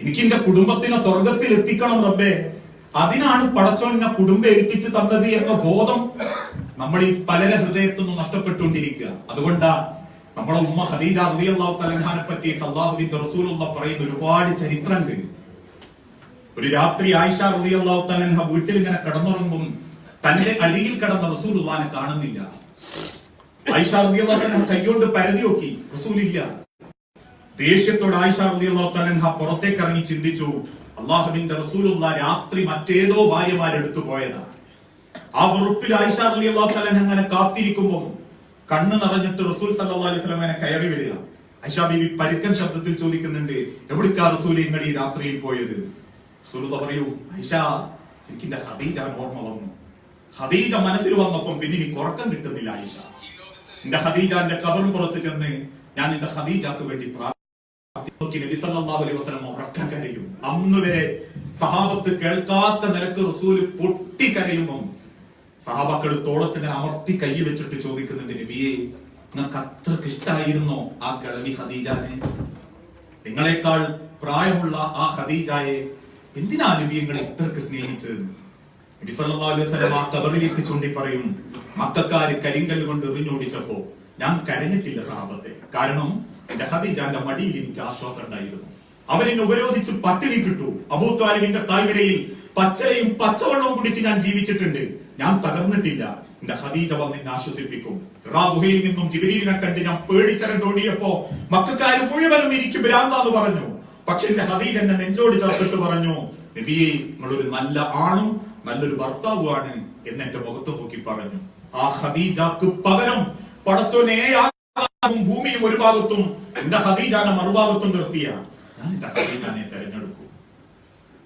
എനിക്ക് എന്റെ കുടുംബത്തിനെ സ്വർഗത്തിൽ എത്തിക്കണം റബ്ബേ. അതിനാണ് പടച്ചോൻ എന്നെ കുടുംബം ഏൽപ്പിച്ച് തന്നത് എന്ന ബോധം നമ്മൾ ഈ പലരെ ഹൃദയത്തു നിന്ന് നഷ്ടപ്പെട്ടുകൊണ്ടിരിക്കുക. അതുകൊണ്ടാ നമ്മളെ ഉമ്മ ഖദീജ റളിയല്ലാഹു തലഹാനെ പറ്റിയിട്ട് അള്ളാഹുവിന്റെ റസൂലുള്ള പറയുന്ന ഒരുപാട് ചരിത്രമുണ്ട് ഒരു രാത്രി ആയിഷ റളിയല്ലാഹു തലഹ വീട്ടിൽ ഇങ്ങനെ കിടന്നുറങ്ങും തന്റെ അരികിൽ കിടന്ന റസൂലുള്ളാനെ കാണുന്നില്ല. ആയിഷ റളിയല്ലാഹു തലഹ കൈകൊണ്ട് പരതി നോക്കി റസൂലില്ല ദേഷ്യത്തോട് ആയിഷ റളിയല്ലാഹു തലഹ പുറത്തേക്ക് ഇറങ്ങി ചിന്തിച്ചു അള്ളാഹുവിന്റെ റസൂലുള്ള രാത്രി മറ്റേതോ ഭാര്യമാരെടുത്തു പോയതാ. ആ വെറുപ്പിൽ ആയിഷ റളിയല്ലാഹു തലഹ അങ്ങനെ കാത്തിരിക്കുമ്പോൾ കണ്ണ് നിറഞ്ഞിട്ട് റസൂൽ സല്ലല്ലാഹു അലൈഹി അങ്ങനെ കയറി വരിക. ആയിഷ ബീവി പരുക്കൻ ശബ്ദത്തിൽ ചോദിക്കുന്നുണ്ട് എവിടേക്കാ റസൂൽ നിങ്ങൾ ഈ രാത്രിയിൽ പോയത്? പറയൂ ആയിഷ എനിക്ക് എന്റെ ഖദീജ ഓർമ്മ വന്നു. ഹദീജ മനസ്സിൽ വന്നപ്പം പിന്നെ എനിക്ക് ഉറക്കം കിട്ടുന്നില്ല ആയിഷ. എന്റെ ഹദീജ എന്റെ കബറും പുറത്ത് ചെന്ന് ഞാൻ എന്റെ ഹദീജക്ക് വേണ്ടി നബി സല്ലല്ലാഹു അലൈഹി വസല്ലം ഉറക്ക കരയും അന്ന് വരെ സഹാബത്ത് കേൾക്കാത്ത നിലയ്ക്ക് റസൂൽ പൊട്ടിക്കരയുമ്പം സഹാബാക്കൾ തോളത്തിങ്ങനെ അമർത്തി കൈ വെച്ചിട്ട് ചോദിക്കുന്നുണ്ട് നബിയെ നിങ്ങൾക്ക് അത്രയ്ക്ക് ഇഷ്ടായിരുന്നോ ആ കിളവി ഖദീജാനെ? നിങ്ങളെക്കാൾ പ്രായമുള്ള ആ ഖദീജായെ എന്തിനാ നബി നിങ്ങൾ ഇത്രക്ക് സ്നേഹിച്ചത്? നബി സല്ലല്ലാഹു അലൈഹി വസല്ലം ആ കബറിലേക്ക് ചൂണ്ടി പറയും മക്കാര് കരിങ്കല്ല് കൊണ്ട് എറിഞ്ഞോടിച്ചപ്പോ ഞാൻ കരഞ്ഞിട്ടില്ല സഹാബത്തെ. കാരണം എന്റെ ഹദീജാന്റെ മടിയിൽ എനിക്ക് ആശ്വാസം ഉണ്ടായിരുന്നു. അവരെന്നെ ഉപരോധിച്ച് പട്ടിണി കിട്ടു. അബൂത്വാലിബിന്റെ താഴ്വരയിൽ പച്ചലയും പച്ചവെള്ളവും കുടിച്ച് ഞാൻ ജീവിച്ചിട്ടുണ്ട്. ഞാൻ തകർന്നിട്ടില്ല. എന്റെ ഹദീജ വന്ന് ആശ്വസിപ്പിക്കും. റാബുഹയിൽ നിന്നും ജിബരീലിനെ കണ്ട് ഞാൻ പേടിച്ചരണ്ടോടിയപ്പോ മക്കാർ മുഴുവനും എനിക്ക് ഭ്രാന്താന്ന് പറഞ്ഞു. പക്ഷെ എന്റെ ഹദീജ എന്നെ നെഞ്ചോട് ചേർത്തിട്ട് പറഞ്ഞു നബിയെ നിങ്ങളൊരു നല്ല ആണും നല്ലൊരു ഭർത്താവുമാണ് എന്ന് എന്റെ മുഖത്ത് നോക്കി പറഞ്ഞു. ആ ഹദീജക്ക് പകരം പടച്ചോനെ ആകാശവും ഭൂമിയും ഒരു ഭാഗത്തും എന്റെ ഹദീജാനെ മറുഭാഗത്തും നിർത്തിയ. ഞാൻ എന്റെ ഹദീജാനെ തെരഞ്ഞെടുക്കും.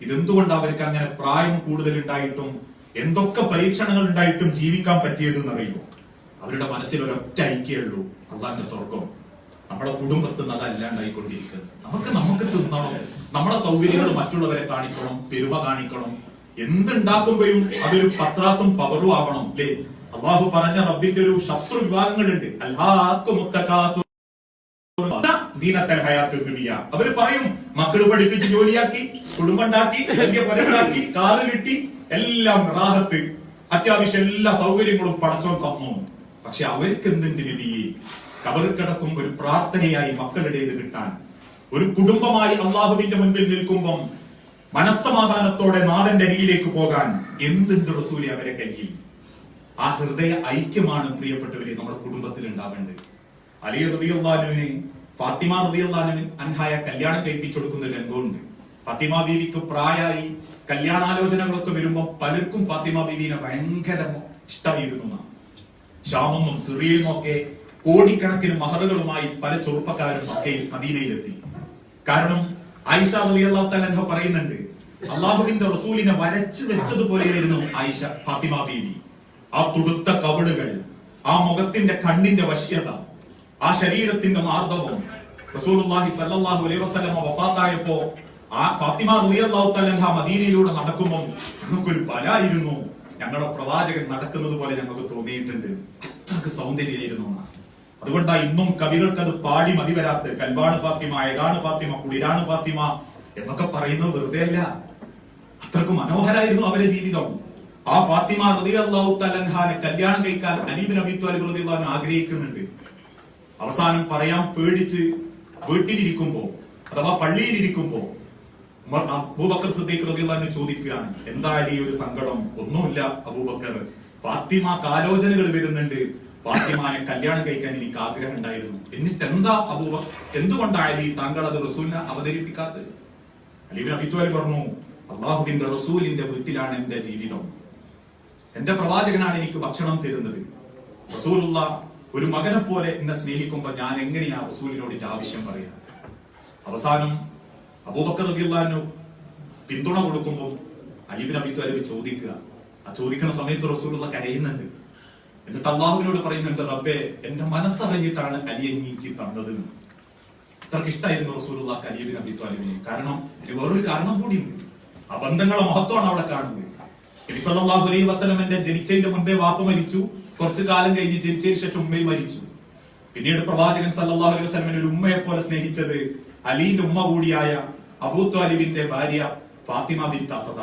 ഇതെന്തുകൊണ്ട് അവർക്ക് അങ്ങനെ പ്രായം കൂടുതൽ ഉണ്ടായിട്ടും എന്തൊക്കെ പരീക്ഷണങ്ങൾ ഉണ്ടായിട്ടും ജീവിക്കാൻ പറ്റിയത് എന്നറിയുമോ? അവരുടെ മനസ്സിൽ ഒരൊറ്റ ഐക്യമുള്ളൂ അള്ളാന്റെ സ്വർഗം നമ്മുടെ കുടുംബത്തിൽ നിന്ന് അതല്ലാണ്ടായിക്കൊണ്ടിരിക്കുന്നത്. നമുക്ക് നമുക്ക് തിന്നണം നമ്മുടെ സൗകര്യങ്ങൾ മറ്റുള്ളവരെ കാണിക്കണം പെരുമ കാണിക്കണം. എന്തുണ്ടാക്കുമ്പോഴും അതൊരു പത്രാസും പവറും ആവണം അല്ലേ അള്ളാഹു പറഞ്ഞ റബ്ബിന്റെ ഒരു ശത്രു വിഭാഗങ്ങളുണ്ട്. അവർ പറയും മക്കൾ പഠിപ്പിച്ച് ജോലിയാക്കി കുടുംബം ഉണ്ടാക്കി വലിയ പുരണ്ടാക്കി കാൽ കിട്ടി എല്ലാം റാഹത്ത് അത്യാവശ്യം എല്ലാ സൗകര്യങ്ങളും പടച്ചോൻ തന്നു. പക്ഷെ അവർക്ക് എന്തുണ്ട് നബിയെ കബറിൽ കിടക്കും ഒരു പ്രാർത്ഥനയായി മക്കളുടേത് കിട്ടാൻ. ഒരു കുടുംബമായി അള്ളാഹുവിന്റെ മുൻപിൽ നിൽക്കുമ്പം മനസ്സമാധാനത്തോടെ നാഥന്റെ അരികിലേക്ക് പോകാൻ എന്തുണ്ട് റസൂലി അവരെ കയ്യിൽ? ആ ഹൃദയ ഐക്യമാണ് പ്രിയപ്പെട്ടവരെ നമ്മുടെ കുടുംബത്തിൽ ഉണ്ടാവേണ്ടത്. അലി റതിയുള്ളാനുവിന് ഫാത്തിമ റതിയുള്ളാനുവിന് അൻഹായ കല്യാണം കഴിപ്പിച്ചു കൊടുക്കുന്ന രംഗമുണ്ട് ഫാത്തിമ ബീവിക്ക് പ്രായമായി കല്യാണാലോചനകളൊക്കെ വരുമ്പോൾ പലർക്കും ഫാത്തിമ ബീവിനെ ഭയങ്കര ഇഷ്ടമായിരുന്നു. ഷാമെന്നും ഒക്കെ നിന്നൊക്കെ കോടിക്കണക്കിന് മഹറുകളുമായി പല ചെറുപ്പക്കാരും മക്കയിൽ മദീനയിലെത്തി. കാരണം ആയിഷ റളിയല്ലാഹു തആല പറയുന്നുണ്ട് അള്ളാഹുവിന്റെ റസൂലിനെ വരച്ചു വെച്ചതുപോലെയായിരുന്നു ആയിഷ ഫാത്തിമ ബീവി. ആ തുടുത്ത കവിളുകൾ ആ മുഖത്തിന്റെ കണ്ണിന്റെ വശ്യത ആ ശരീരത്തിന്റെ മാർദ്ദവം. റസൂലുള്ളാഹി സല്ലല്ലാഹു അലൈഹി വസല്ലം വഫാത്തായപ്പോ ആ ഫാത്തിമ റളിയല്ലാഹു മദീനയിലൂടെ നടക്കുമ്പോൾ ഞങ്ങൾക്കൊരു ബലായിരുന്നു. ഞങ്ങളുടെ പ്രവാചകൻ നടക്കുന്നത് പോലെ ഞങ്ങൾക്ക് തോന്നിയിട്ടുണ്ട്. അത്രയ്ക്ക് സൗന്ദര്യമായിരുന്നു. അതുകൊണ്ടാ ഇന്നും കവികൾക്ക് അത് പാടി മതി വരാത്ത കൽബാണ് ഫാത്തിമ ഏകാണ് ഫാത്തിമ കുളിരാണ് ഫാത്തിമ എന്നൊക്കെ പറയുന്നത് വെറുതെ അല്ല അത്രയ്ക്ക് മനോഹരായിരുന്നു അവരുടെ ജീവിതം. ആ ഫാത്തിമ തലൻഹാനെ കല്യാണം കഴിക്കാൻ അലീബ് നബി ത്വാലിബ് ആഗ്രഹിക്കുന്നുണ്ട്. അവസാനം പറയാൻ പേടിച്ച് വീട്ടിലിരിക്കുമ്പോ അഥവാ പള്ളിയിലിരിക്കുമ്പോ അബൂബക്കർ സിദ്ദീഖ് റളിയല്ലാഹു ചോദിക്കുകയാണ് എന്താ ഈ ഒരു സങ്കടം? ഒന്നുമില്ല അബൂബക്കർ. ഫാത്തിമ ആലോചനകൾ വരുന്നുണ്ട്. ഫാത്തിമാനെ കല്യാണം കഴിക്കാൻ എനിക്ക് ആഗ്രഹം ഉണ്ടായിരുന്നു. എന്നിട്ട് എന്താ അബൂബ എന്തുകൊണ്ടാണ് ഈ താങ്കൾ അത് റസൂലിനെ അവതരിപ്പിക്കാത്തത്? അലീബിൻ അബിത്വാലി പറഞ്ഞു അള്ളാഹുബിന്റെ റസൂലിന്റെ വീട്ടിലാണ് എന്റെ ജീവിതം. എന്റെ പ്രവാചകനാണ് എനിക്ക് ഭക്ഷണം തരുന്നത്. റസൂലുള്ള ഒരു മകനെ പോലെ എന്നെ സ്നേഹിക്കുമ്പോൾ ഞാൻ എങ്ങനെയാ റസൂലിനോട് എന്റെ ആവശ്യം പറയാ? അവസാനം അബൂബക്കർ റളിയല്ലാഹു പിന്തുണ കൊടുക്കുമ്പോൾ അലിബിൻ അബി ത്വാലിബ് ചോദിക്കുക. ആ ചോദിക്കുന്ന സമയത്ത് റസൂലുള്ള കരയുന്നുണ്ട്. എന്നിട്ട് അള്ളാഹുവിനോട് പറയുന്നുണ്ട് റബ്ബെ എന്റെ മനസ്സറിഞ്ഞിട്ടാണ് അലി എനിക്ക് തന്നത്. അത്രയ്ക്ക് ഇഷ്ടമായിരുന്നു റസൂലുള്ള അലിബിൻ അബി ത്വാലിബിനെ കാരണം അതിന് വേറൊരു കാരണം കൂടിയുണ്ട്. ആ ബന്ധങ്ങളെ മഹത്വമാണ് അവിടെ കാണുന്നത്. നബി അലൈഹി വസല്ലമന്റെ ജനിച്ചതിന്റെ മുൻപേ വാപ്പ മരിച്ചു. കുറച്ചു കാലം കഴിഞ്ഞ് ജനിച്ചതിന് ശേഷം ഉമ്മയും മരിച്ചു. പിന്നീട് പ്രവാചകൻ സല്ലാഹു അലൈഹി വസ്ലമിന്റെ ഒരു ഉമ്മയെ പോലെ സ്നേഹിച്ചത് അലീന്റെ ഉമ്മ കൂടിയായ അബൂ അലിബിന്റെ ഭാര്യ ഫാത്തിമ ബിൻ തസദ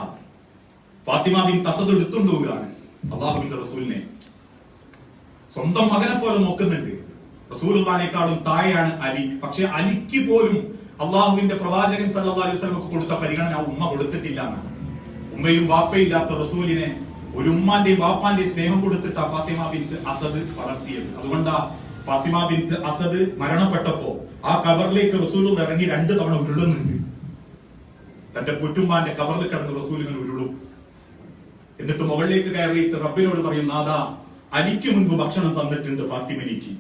ഫാത്തിമ ബിൻ തസദ് എടുത്തുകൊണ്ടുപോവുകയാണ് അള്ളാഹുബിന്റെ റസൂലിനെ. സ്വന്തം മകനെ പോലെ നോക്കുന്നുണ്ട്. റസൂലുള്ളാനേക്കാളും താഴെയാണ് അലി. പക്ഷെ അലിക്ക് പോലും അള്ളാഹുവിന്റെ പ്രവാചകൻ സല്ലാ അലൈഹി വസ്ലമൊക്കെ കൊടുത്ത പരിഗണന ഉമ്മ കൊടുത്തിട്ടില്ല എന്നാണ്. ഉമ്മയും വാപ്പയില്ലാത്ത റസൂലിനെ ഒരു ഉമ്മാന്റെയും വാപ്പാന്റെയും സ്നേഹം കൊടുത്തിട്ട് ഫാത്തിമ ബിൻത്ത് അസദ് വളർത്തിയത്. അതുകൊണ്ടാ ഫാത്തിമ ബിൻത്ത് അസദ് മരണപ്പെട്ടപ്പോ ആ കബറിലേക്ക് റസൂൽ ഇറങ്ങി രണ്ട് തവണ ഉരുളുന്നുണ്ട്. തന്റെ കുറ്റുമ്മാന്റെ കബറിൽ കിടന്ന് റസൂൽ ഇങ്ങനെ ഉരുളും. എന്നിട്ട് മുകളിലേക്ക് കയറിയിട്ട് റബ്ബിനോട് പറയും നാദാ അലിക്ക് മുൻപ് ഭക്ഷണം തന്നിട്ടുണ്ട് ഫാത്തിമനിക്ക്.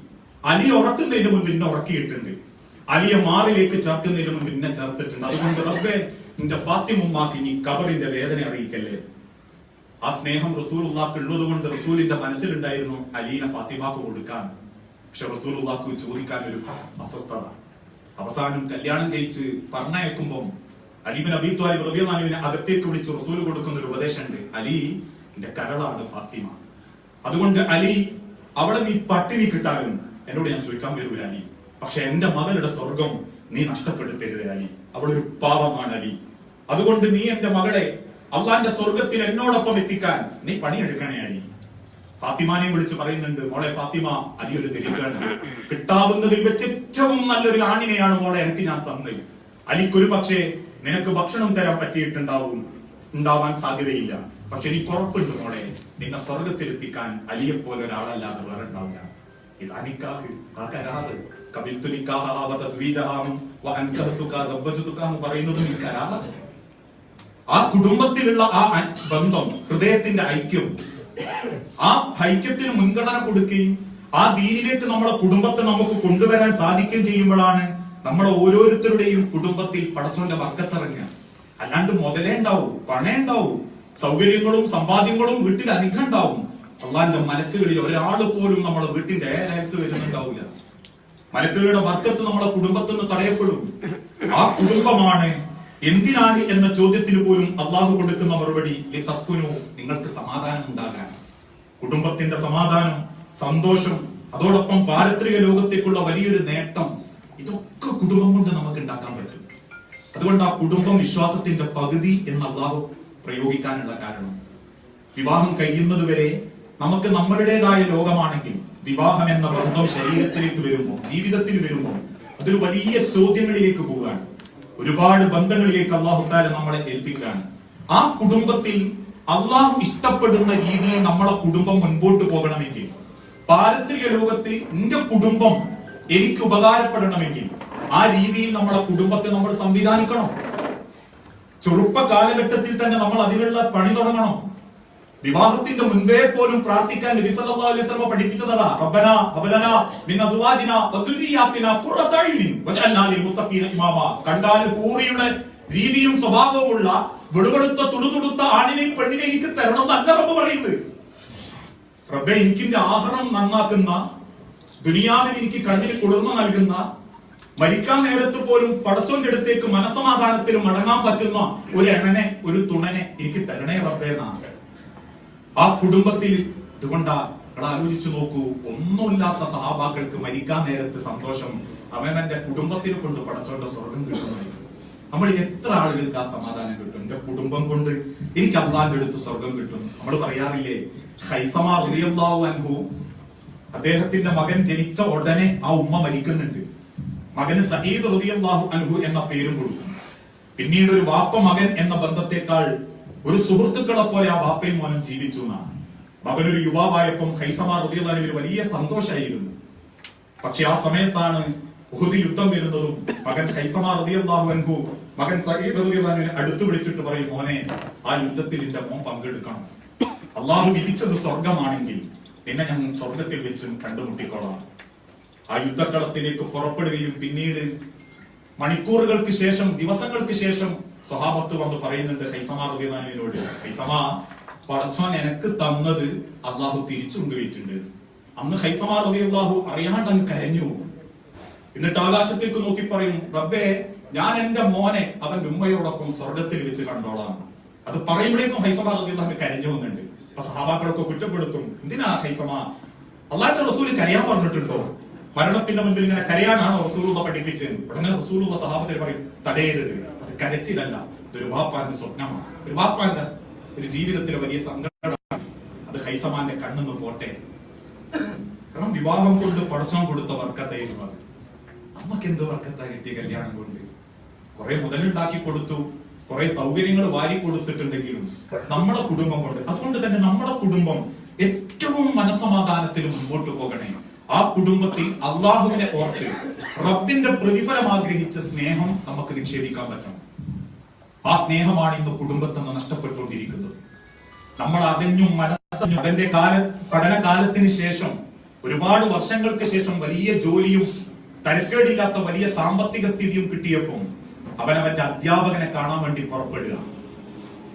അലി ഉറക്കുന്നതിന് മുൻപ് എന്നെ ഉറക്കിയിട്ടുണ്ട്. അലിയെ മാറിലേക്ക് ചേർക്കുന്നതിന് മുൻപ് എന്നെ ചേർത്തിട്ടുണ്ട്. അതുകൊണ്ട് റബ്ബെ നിന്റെ ഫാത്തിമുമ്മാക്ക് ഇനി കബറിന്റെ വേദന അറിയിക്കല്ലേ? ആ സ്നേഹം റസൂൽ ഉള്ളാക്ക് ഉള്ളത് കൊണ്ട് റസൂലിന്റെ മനസ്സിലുണ്ടായിരുന്നു അലീന ഫാത്തിമാക്ക് കൊടുക്കാൻ. പക്ഷെ റസൂൽ ഉള്ളാക്ക് ചോദിക്കാൻ ഒരു അസ്വസ്ഥത. അവസാനം കല്യാണം കഴിച്ച് പറഞ്ഞയക്കുമ്പം അലിബിൻ അബീ ത്വാലിബ് റളിയല്ലാഹുവിനെ അകത്തേക്ക് വിളിച്ച് റസൂൽ കൊടുക്കുന്ന ഒരു ഉപദേശമുണ്ട്. അലി എന്റെ കരളാണ് ഫാത്തിമ. അതുകൊണ്ട് അലി അവളെ നീ പട്ടിണി കിട്ടാനും എന്നോട് ഞാൻ ചോദിക്കാൻ വരൂല അലി. പക്ഷെ എന്റെ മകളുടെ സ്വർഗം നീ നഷ്ടപ്പെടുത്തരുത് അലി. അവളൊരു പാവമാണ് അലി. അതുകൊണ്ട് നീ എന്റെ മകളെ അള്ളാന്റെ സ്വർഗത്തിൽ എന്നോടൊപ്പം എത്തിക്കാൻ നീ പണിയെടുക്കണേ അലി ഫാത്തിമാനെ വിളിച്ച് പറയുന്നുണ്ട് മോളെ ഫാത്തിമ അലി ഒരു തെരുവാണ് കിട്ടാവുന്നതിൽ വെച്ച് ഏറ്റവും നല്ലൊരു ആണിനെയാണ് മോളെ എനിക്ക് ഞാൻ തന്നത്. അലിക്കൊരു പക്ഷേ നിനക്ക് ഭക്ഷണം തരാൻ പറ്റിയിട്ടുണ്ടാവും ഉണ്ടാവാൻ സാധ്യതയില്ല. പക്ഷെ എനിക്ക് ഉറപ്പുണ്ട് മോളെ നിന്നെ സ്വർഗത്തിലെത്തിക്കാൻ അലിയെ പോലെ ഒരാളല്ലാതെ വേറെ ഉണ്ടാവില്ല. ഇത് അനിക്കാഹ് കരാറ്. കപിൽ തുനിക്കാഹ് പറയുന്നതും ഈ കരാറാണ്. ആ കുടുംബത്തിലുള്ള ആ ബന്ധം ഹൃദയത്തിന്റെ ഐക്യം ആ ഐക്യത്തിന് മുൻഗണന കൊടുക്കുകയും ആ ദീനിലേക്ക് നമ്മുടെ കുടുംബത്തെ നമുക്ക് കൊണ്ടുവരാൻ സാധിക്കുകയും ചെയ്യുമ്പോഴാണ് നമ്മളെ ഓരോരുത്തരുടെയും കുടുംബത്തിൽ പടച്ചോന്റെ വർക്കത്തിറങ്ങുക അല്ലാണ്ട് മുതലേ ഉണ്ടാവും പണേ ഉണ്ടാവും സൗകര്യങ്ങളും സമ്പാദ്യങ്ങളും വീട്ടിൽ അധികം ഉണ്ടാവും. അള്ളാന്റെ മലക്കുകളിൽ ഒരാൾ പോലും നമ്മുടെ വീട്ടിന്റെ ഏതായത്ത് വരുന്നുണ്ടാവില്ല. മലക്കുകളുടെ വർക്കത്ത് നമ്മുടെ കുടുംബത്തിൽ നിന്ന് തടയപ്പെടും. ആ കുടുംബമാണ് എന്തിനാണ് എന്ന ചോദ്യത്തിന് പോലും അള്ളാഹു കൊടുക്കുന്ന മറുപടി നിങ്ങൾക്ക് സമാധാനം ഉണ്ടാകാൻ. കുടുംബത്തിന്റെ സമാധാനം സന്തോഷം അതോടൊപ്പം പാരത്രിക ലോകത്തേക്കുള്ള വലിയൊരു നേട്ടം ഇതൊക്കെ കുടുംബം കൊണ്ട് നമുക്ക് ഉണ്ടാക്കാൻ പറ്റും. അതുകൊണ്ട് ആ കുടുംബം വിശ്വാസത്തിന്റെ പകുതി എന്ന് അള്ളാഹു പ്രയോഗിക്കാനുള്ള കാരണം. വിവാഹം കഴിയുന്നത് വരെ നമുക്ക് നമ്മളുടേതായ ലോകമാണെങ്കിൽ വിവാഹം എന്ന ബന്ധം ശരീരത്തിലേക്ക് വരുമ്പോൾ ജീവിതത്തിൽ വരുമ്പോൾ അതൊരു വലിയ ചോദ്യങ്ങളിലേക്ക് പോവുകയാണ്. ഒരുപാട് ബന്ധങ്ങളിലേക്ക് അള്ളാഹു താല നമ്മളെ ഏൽപ്പിക്കുകയാണ്. ആ കുടുംബത്തിൽ അള്ളാഹു ഇഷ്ടപ്പെടുന്ന രീതിയിൽ നമ്മളെ കുടുംബം മുൻപോട്ട് പോകണമെങ്കിൽ പാരത്രിക ലോകത്ത് എന്റെ കുടുംബം എനിക്ക് ഉപകാരപ്പെടണമെങ്കിൽ ആ രീതിയിൽ നമ്മളെ കുടുംബത്തെ നമ്മൾ സംവിധാനിക്കണം. ചെറുപ്പ കാലഘട്ടത്തിൽ തന്നെ നമ്മൾ അതിനുള്ള പണി തുടങ്ങണം. വിവാഹത്തിന്റെ മുൻപേ പോലും പ്രാർത്ഥിക്കാൻ നബി സല്ലല്ലാഹു അലൈഹി വസല്ലം പഠിപ്പിച്ചതാ റബ്ബന ഹബലന മിൻ അസ്വാജിന വദുരിയാത്തിന ഖുറത അയ്നി വജഅൽനാ ലിൽ മുത്തഖീന ഇമാമ. കണ്ടാൽ ഹൂറിയുടെ രീതിയും സ്വഭാവവുമുള്ള വെളുവെളുത്ത തുടുതുടുത്ത ആണിനെ പെണ്ണിനെ എനിക്ക് തരണം എന്നല്ല റബ്ബ് പറയുന്നത്. റബ്ബെ എനിക്കിന്റെ ആഹാരം നന്നാക്കുന്ന ദുനിയാവിൽ എനിക്ക് കണ്ണിന് കുളിർമ നൽകുന്ന മരിക്കാൻ നേരത്ത് പോലും പടച്ചോന്റെ അടുത്തേക്ക് മനസമാധാനത്തിൽ മടങ്ങാൻ പറ്റുന്ന ഒരു എണ്ണനെ ഒരു തുണനെ എനിക്ക് തരണേ റബ്ബേ എന്നാണ്. ആ കുടുംബത്തിൽ അതുകൊണ്ടാ അവിടെ ആലോചിച്ചു നോക്കൂ ഒന്നുമില്ലാത്ത സഹാബാക്കൾക്ക് മരിക്കാൻ നേരത്ത് സന്തോഷം അവനന്റെ കുടുംബത്തിനെ കൊണ്ട് പടച്ചോണ്ട സ്വർഗം കിട്ടുമായിരുന്നു. നമ്മൾ എത്ര ആളുകൾക്ക് ആ സമാധാനം കിട്ടും? എന്റെ കുടുംബം കൊണ്ട് എനിക്ക് അള്ളാന്റെ അടുത്ത് സ്വർഗം കിട്ടും. നമ്മൾ പറയാറില്ലേ ഹൈസമ റളിയല്ലാഹു അൻഹു അദ്ദേഹത്തിന്റെ മകൻ ജനിച്ച ഉടനെ ആ ഉമ്മ മരിക്കുന്നുണ്ട്. മകന് സഹീദ് റളിയല്ലാഹു അൻഹു എന്ന പേരും കൊടുക്കും. പിന്നീട് ഒരു വാപ്പ മകൻ എന്ന ബന്ധത്തെക്കാൾ ഒരു സുഹൃത്തുക്കളെ പോലെ ആ വാപ്പയും മോനും ജീവിച്ചു എന്നാണ്. മകനൊരു യുവാവായപ്പം ഹൈസമ ഒരു വലിയ സന്തോഷമായിരുന്നു പക്ഷെ ആ സമയത്താണ് ഉഹുദി യുദ്ധം വരുന്നതും മകൻ ഹൈസമ റളിയല്ലാഹു അൻഹു മകൻ സഹീദ് റളിയല്ലാഹുവിനെ അടുത്ത് വിളിച്ചിട്ട് പറയും മോനെ ആ യുദ്ധത്തിൽ എന്റെ മോൻ പങ്കെടുക്കണം. അള്ളാഹു വിധിച്ചത് സ്വർഗമാണെങ്കിൽ നിന്നെ ഞാൻ സ്വർഗത്തിൽ വെച്ചും കണ്ടുമുട്ടിക്കോളാം. ആ യുദ്ധക്കളത്തിലേക്ക് പുറപ്പെടുകയും പിന്നീട് മണിക്കൂറുകൾക്ക് ശേഷം ദിവസങ്ങൾക്ക് ശേഷം സ്വഹാബത്ത് വന്ന് പറയുന്നുണ്ട് ഹൈസമ റളിയല്ലാഹുവിനോട് ഹൈസമ പറച്ചോൻ എനക്ക് തന്നത് അള്ളാഹു തിരിച്ചു കൊണ്ടുപോയിട്ടുണ്ട്. അന്ന് ഹൈസമ റളിയല്ലാഹു അറിയാണ്ട് അങ്ങ് കരഞ്ഞു എന്നിട്ട് ആകാശത്തേക്ക് നോക്കി പറയും റബ്ബേ ഞാൻ എന്റെ മോനെ അവന്റെ ഉമ്മയോടൊപ്പം സ്വർഗത്തിൽ വെച്ച് കണ്ടോളാം. അത് പറയുമ്പോഴേക്കും ഹൈസമ അള്ളാഹു കരഞ്ഞു എന്നുണ്ട് അപ്പൊ സഹാബാക്കളൊക്കെ കുറ്റപ്പെടുത്തും എന്തിനാ ഹൈസമ അള്ളാഹിന്റെ റസൂൽ കരയാൻ പറഞ്ഞിട്ടുണ്ടോ? മരണത്തിന്റെ മുൻപിൽ ഇങ്ങനെ കരയാനാണ് റസൂലുള്ള പഠിപ്പിച്ചത്? ഉടനെ റസൂലുള്ള സഹാബത്തിൽ പറയും തടയരുത്. കരച്ചിലല്ല. അതൊരു വാപ്പാന്റെ സ്വപ്നമാണ്. ഒരു വാപ്പാന്റെ ഒരു ജീവിതത്തിലെ വലിയ സങ്കടമാണ്. അത് ഹൈസമാന്റെ കണ്ണെന്ന് പോട്ടെ. കാരണം വിവാഹം കൊണ്ട് പടച്ചോൻ കൊടുത്ത വർക്കത്തായിരുന്നു അത്. നമുക്ക് എന്ത് വർക്കത്താ കിട്ടിയ കല്യാണം കൊണ്ട്? കുറെ മുതലുണ്ടാക്കി കൊടുത്തു. കുറെ സൗകര്യങ്ങൾ വാരി കൊടുത്തിട്ടുണ്ടെങ്കിലും നമ്മുടെ കുടുംബം കൊണ്ട് അതുകൊണ്ട് തന്നെ നമ്മുടെ കുടുംബം ഏറ്റവും മനസമാധാനത്തിൽ മുമ്പോട്ട് പോകണേ. ആ കുടുംബത്തിൽ അള്ളാഹുവിനെ ഓർത്ത് റബ്ബിന്റെ പ്രതിഫലം ആഗ്രഹിച്ച സ്നേഹം നമുക്ക് നിക്ഷേപിക്കാൻ പറ്റണം. ആ സ്നേഹമാണ് ഇന്ന് കുടുംബത്തിൽ നിന്ന് നഷ്ടപ്പെട്ടുകൊണ്ടിരിക്കുന്നത്. നമ്മൾ അറിഞ്ഞും മനസ്സറിഞ്ഞും അതിന്റെ കാല പഠനകാലത്തിന് ശേഷം ഒരുപാട് വർഷങ്ങൾക്ക് ശേഷം വലിയ ജോലിയും തരക്കേടില്ലാത്ത വലിയ സാമ്പത്തിക സ്ഥിതിയും കിട്ടിയപ്പോൾ അവൻ അവന്റെ അധ്യാപകനെ കാണാൻ വേണ്ടി പുറപ്പെടുക.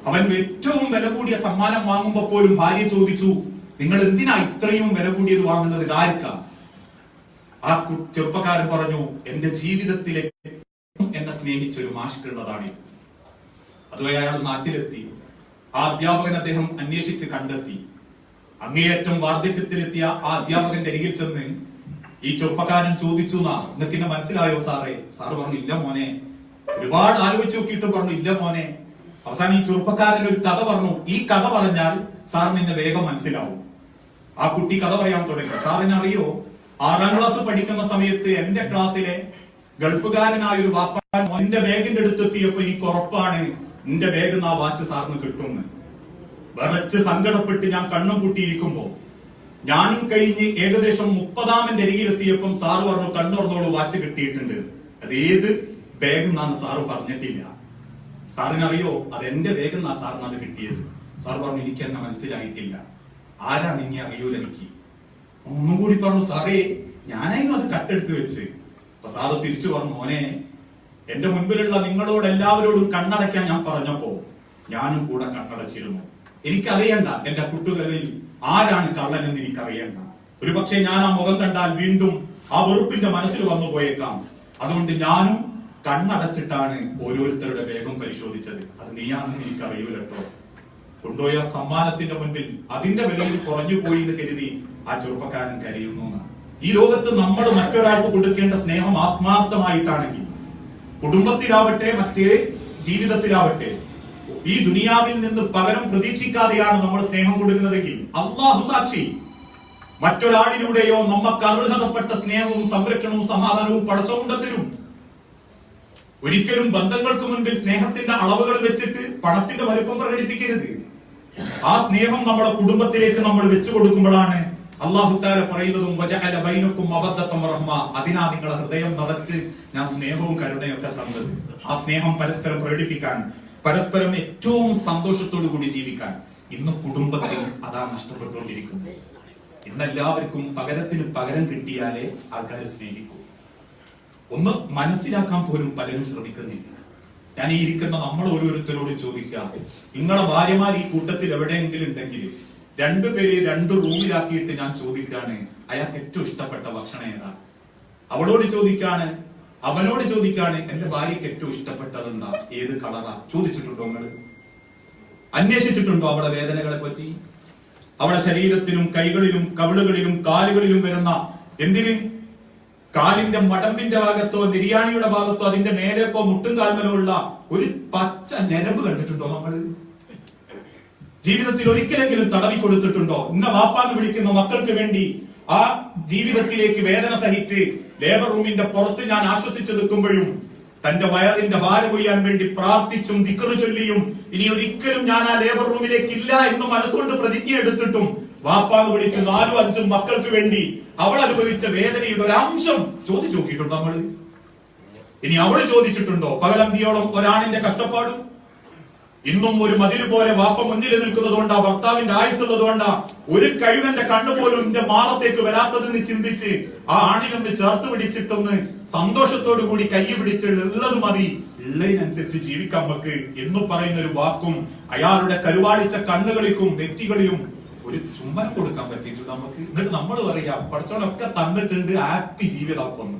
അവൻ ഏറ്റവും വില കൂടിയ സമ്മാനം വാങ്ങുമ്പോൾ പോലും ഭാര്യ ചോദിച്ചു നിങ്ങൾ എന്തിനാ ഇത്രയും വില കൂടിയത് വാങ്ങുന്നത്? ആർക്ക ആ ചെറുപ്പക്കാരൻ പറഞ്ഞു എന്റെ ജീവിതത്തിലെ എന്നെ സ്നേഹിച്ചൊരു മാഷ്ക്കുള്ളതാണ് ഇത്." അതുവഴി അയാൾ നാട്ടിലെത്തി. ആ അധ്യാപകൻ അദ്ദേഹം അന്വേഷിച്ച് കണ്ടെത്തി. അങ്ങേയറ്റം വാർദ്ധക്യത്തിലെത്തിയ ആ അധ്യാപകന്റെ അരികിൽ ചെന്ന് ഈ ചെറുപ്പക്കാരൻ ചോദിച്ചു എന്നാ? നിങ്ങൾക്ക് എന്നെ മനസ്സിലായോ സാറേ? സാറ് പറഞ്ഞു ഇല്ല മോനെ. ഒരുപാട് ആലോചിച്ച് നോക്കിയിട്ട് പറഞ്ഞു ഇല്ല മോനെ. അവസാനം ഈ ചെറുപ്പക്കാരൻ ഒരു കഥ പറഞ്ഞു. ഈ കഥ പറഞ്ഞാൽ സാർ നിന്നെ വേഗം മനസ്സിലാവും. ആ കുട്ടി കഥ പറയാൻ തുടങ്ങി. സാറിന് അറിയോ ആറാം ക്ലാസ് പഠിക്കുന്ന സമയത്ത് എന്റെ ക്ലാസ്സിലെ ഗൾഫുകാരനായ ഒരു വാപ്പാൻ എന്റെ ബാഗിന്റെ അടുത്തെത്തിയപ്പോ എനിക്ക് ഉറപ്പാണ് എന്റെ വേഗം ആ വാച്ച് സാറിന് കിട്ടുമെന്ന്. വിറച്ച് സങ്കടപ്പെട്ട് ഞാൻ കണ്ണും കൂട്ടിയിരിക്കുമ്പോ ഞാനും കഴിഞ്ഞ് ഏകദേശം മുപ്പതാമന്റെ അരികിലെത്തിയപ്പം സാറ് പറഞ്ഞു കണ്ണുറന്നോളൂ വാച്ച് കിട്ടിയിട്ടുണ്ട്. അത് ഏത് ബാഗ് എന്നാണ് സാറ് പറഞ്ഞിട്ടില്ല. സാറിനറിയോ അത് എന്റെ ബാഗ് എന്നാ സാറിന് അത് കിട്ടിയത്. സാർ പറഞ്ഞു എനിക്ക് എന്നെ മനസ്സിലായിട്ടില്ല. ആരാ നിന്നെ അറിയൂല എനിക്ക്? ഒന്നും കൂടി പറഞ്ഞു സാറേ ഞാനായിരുന്നു അത് കട്ടെടുത്ത് വെച്ച്. അപ്പൊ സാറ് തിരിച്ചു പറഞ്ഞു മോനെ എന്റെ മുൻപിലുള്ള നിങ്ങളോട് എല്ലാവരോടും കണ്ണടയ്ക്കാൻ ഞാൻ പറഞ്ഞപ്പോ ഞാനും കൂടെ കണ്ണടച്ചിരുന്നു. എനിക്കറിയണ്ട എന്റെ കുട്ടുകളിൽ ആരാണ് കള്ളനെന്ന് എനിക്കറിയണ്ട. ഒരുപക്ഷെ ഞാൻ ആ മുഖം കണ്ടാൽ വീണ്ടും ആ വെറുപ്പിന്റെ മനസ്സിൽ വന്നു പോയേക്കാം. അതുകൊണ്ട് ഞാനും കണ്ണടച്ചിട്ടാണ് ഓരോരുത്തരുടെ വേഗം പരിശോധിച്ചത്. അത് നീയാണെന്ന് എനിക്കറിയൂല കേട്ടോ. കൊണ്ടുപോയ സമ്മാനത്തിന്റെ മുൻപിൽ അതിന്റെ വിലയിൽ കുറഞ്ഞു പോയി എന്ന് കരുതി ആ ചെറുപ്പക്കാരൻ കരയുന്നു ഈ ലോകത്ത് നമ്മൾ മറ്റൊരാൾക്ക് കൊടുക്കേണ്ട സ്നേഹം ആത്മാർത്ഥമായിട്ടാണെങ്കിൽ കുടുംബത്തിലാവട്ടെ മറ്റേ ജീവിതത്തിലാവട്ടെ ഈ ദുനിയാവിൽ നിന്ന് പകരം പ്രതീക്ഷിക്കാതെയാണ് നമ്മൾ സ്നേഹം കൊടുക്കുന്നതെങ്കിൽ അള്ളാഹു സാക്ഷി മറ്റൊരാളിലൂടെയോ നമുക്ക് അർഹതപ്പെട്ട സ്നേഹവും സംരക്ഷണവും സമാധാനവും പടച്ചുകൊണ്ട് തരും ഒരിക്കലും ബന്ധങ്ങൾക്ക് മുൻപിൽ സ്നേഹത്തിന്റെ അളവുകൾ വെച്ചിട്ട് പണത്തിന്റെ വലുപ്പം പ്രകടിപ്പിക്കരുത്. ആ സ്നേഹം നമ്മുടെ കുടുംബത്തിലേക്ക് നമ്മൾ വെച്ചു കൊടുക്കുമ്പോഴാണ് അള്ളാഹുത്താര പറയുന്നതും വജഅല ബൈനക്കും അതിനാ നിങ്ങളെ ഹൃദയം നിറച്ച് ഞാൻ സ്നേഹവും കരുണയും ഒക്കെ തന്നത്. ആ സ്നേഹം പരസ്പരം പ്രകടിപ്പിക്കാൻ പരസ്പരം ഏറ്റവും സന്തോഷത്തോടു കൂടി ജീവിക്കാൻ ഇന്ന് കുടുംബത്തിൽ അതാ നഷ്ടപ്പെട്ടുകൊണ്ടിരിക്കുന്നത്. ഇന്നെല്ലാവർക്കും പകരത്തിന് പകരം കിട്ടിയാലേ ആൾക്കാർ സ്നേഹിക്കൂ. ഒന്ന് മനസ്സിലാക്കാൻ പോലും പലരും ശ്രമിക്കുന്നില്ല. ഞാൻ ഈ ഇരിക്കുന്ന നമ്മൾ ഓരോരുത്തരോടും ചോദിക്കാം നിങ്ങളെ ഭാര്യമാർ ഈ കൂട്ടത്തിൽ എവിടെയെങ്കിലും ഉണ്ടെങ്കിൽ രണ്ടുപേരെ രണ്ട് റൂമിലാക്കിയിട്ട് ഞാൻ ചോദിക്കാണ് അയാൾക്ക് ഏറ്റവും ഇഷ്ടപ്പെട്ട ഭക്ഷണം ഏതാ? അവളോട് ചോദിക്കാണ് അവനോട് ചോദിക്കാണ് എന്റെ ഭാര്യക്ക് ഏറ്റവും ഇഷ്ടപ്പെട്ടത് എന്താ? ഏത് കളറാ? ചോദിച്ചിട്ടുണ്ടോ നിങ്ങൾ അന്വേഷിച്ചിട്ടുണ്ടോ അവളെ വേദനകളെ പറ്റി? അവളെ ശരീരത്തിലും കൈകളിലും കവിളുകളിലും കാലുകളിലും വരുന്ന എന്തിന്? കാലിന്റെ മടമ്പിന്റെ ഭാഗത്തോ നിര്യാണിയുടെ ഭാഗത്തോ അതിന്റെ മേലേക്കോ മുട്ടും കാൽമലോ ഉള്ള ഒരു പച്ച ഞരമ്പ് കണ്ടിട്ടുണ്ടോ നമ്മൾ ജീവിതത്തിൽ ഒരിക്കലെങ്കിലും തടവി കൊടുത്തിട്ടുണ്ടോ? ഇന്ന വാപ്പാന്ന് വിളിക്കുന്ന മക്കൾക്ക് വേണ്ടി ആ ജീവിതത്തിലേക്ക് വേദന സഹിച്ച് ലേബർ റൂമിന്റെ പുറത്ത് ഞാൻ ആശ്വസിച്ച് നിൽക്കുമ്പോഴും തന്റെ വയറിന്റെ ഭാരം കൊയ്യാൻ വേണ്ടി പ്രാർത്ഥിച്ചും ദിക്കറ് ചൊല്ലിയും ഇനി ഒരിക്കലും ഞാൻ ആ ലേബർ റൂമിലേക്ക് ഇല്ല എന്ന് മനസ്സുകൊണ്ട് പ്രതിജ്ഞ എടുത്തിട്ടും വാപ്പാന്ന് വിളിച്ച് നാലും അഞ്ചും മക്കൾക്ക് വേണ്ടി അവൾ അനുഭവിച്ച വേദനയുടെ ഒരു അംശം ചോദിച്ചു നോക്കിയിട്ടുണ്ടോ നമ്മൾ? ഇനി അവൾ ചോദിച്ചിട്ടുണ്ടോ? പകലന്തിയോളം ഒരാണിന്റെ കഷ്ടപ്പാടും ഇന്നും ഒരു മതിൽ പോലെ വാപ്പ മുന്നിൽ നിൽക്കുന്നത് കൊണ്ടാ ഭർത്താവിന്റെ ആയുസുള്ളത് കൊണ്ടാ ഒരു കഴിവന്റെ കണ്ണു പോലും എന്റെ മാറത്തേക്ക് വരാത്തതെന്ന് ചിന്തിച്ച് ആ ആണിനൊന്ന് ചേർത്ത് പിടിച്ചിട്ടൊന്ന് സന്തോഷത്തോടു കൂടി കൈ പിടിച്ച് ഉള്ളത് മതി. ഉള്ളതിനനുസരിച്ച് ജീവിക്കാൻ നമുക്ക് എന്ന് പറയുന്ന ഒരു വാക്കും അയാളുടെ കരുവാളിച്ച കണ്ണുകളിക്കും നെറ്റികളിലും ഒരു ചുമ്മനം കൊടുക്കാൻ പറ്റിയിട്ടുണ്ട് നമുക്ക്. എന്നിട്ട് നമ്മൾ പറയാ പഠിച്ചവനൊക്കെ തന്നിട്ടുണ്ട് ഹാപ്പി ജീവിതാക്കുന്നു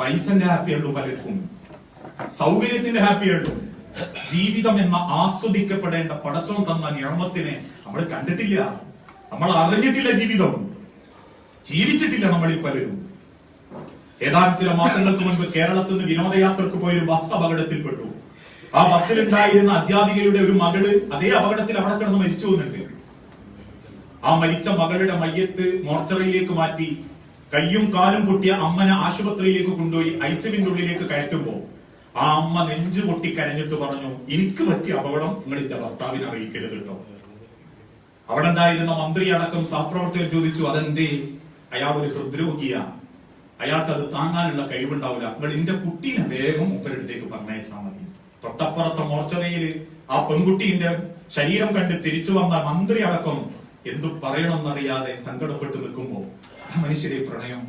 പൈസന്റെ ഹാപ്പി പലർക്കും. സൗകര്യത്തിന്റെ ഹാപ്പി ഉള്ളൂ. ജീവിതം എന്ന ആസ്വദിക്കപ്പെടേണ്ട പടച്ചോൻ തന്ന നിയമത്തിനെ നമ്മൾ കണ്ടിട്ടില്ല. നമ്മൾ അറിഞ്ഞിട്ടില്ല ജീവിതം. ജീവിച്ചിട്ടില്ല നമ്മളിൽ പലരും. ഏതാനും ചില മാസങ്ങൾക്ക് മുൻപ് കേരളത്തിൽ നിന്ന് വിനോദയാത്രക്ക് പോയൊരു ബസ് അപകടത്തിൽപ്പെട്ടു. ആ ബസ്സിലുണ്ടായിരുന്ന അധ്യാപികയുടെ ഒരു മകൾ അതേ അപകടത്തിൽ അവിടെ കിടന്ന് മരിച്ചു വന്നിട്ട് ആ മരിച്ച മകളുടെ മയ്യത്ത് മോർച്ചറിയിലേക്ക് മാറ്റി കയ്യും കാലും പൊട്ടിയ അമ്മനെ ആശുപത്രിയിലേക്ക് കൊണ്ടുപോയി ഐസിവിന്റെ ഉള്ളിലേക്ക് കയറ്റുമ്പോ ആ അമ്മ നെഞ്ചു പൊട്ടി കരഞ്ഞിട്ട് പറഞ്ഞു എനിക്ക് പറ്റിയ അപകടം നിങ്ങൾ എന്റെ ഭർത്താവിനെ അറിയിക്കരുത് കേട്ടോ അവിടെ ഉണ്ടായിരുന്ന മന്ത്രി അടക്കം സഹപ്രവർത്തകർ ചോദിച്ചു അതെന്തേ? അയാൾ ഒരു ഹൃദ്രോഗിയ. അയാൾക്ക് അത് താങ്ങാനുള്ള കഴിവുണ്ടാവില്ല. നിങ്ങൾ എന്റെ കുട്ടീനെ വേഗം ഉപ്പരടുത്തേക്ക് പറഞ്ഞയച്ചാൽ മതി. തൊട്ടപ്പുറത്തെ മോർച്ചറിയിൽ ആ പെൺകുട്ടീന്റെ ശരീരം കണ്ട് തിരിച്ചു വന്ന മന്ത്രി അടക്കം എന്തു പറയണമെന്നറിയാതെ സങ്കടപ്പെട്ട് നിൽക്കുമ്പോ മനുഷ്യരെ പ്രണയം.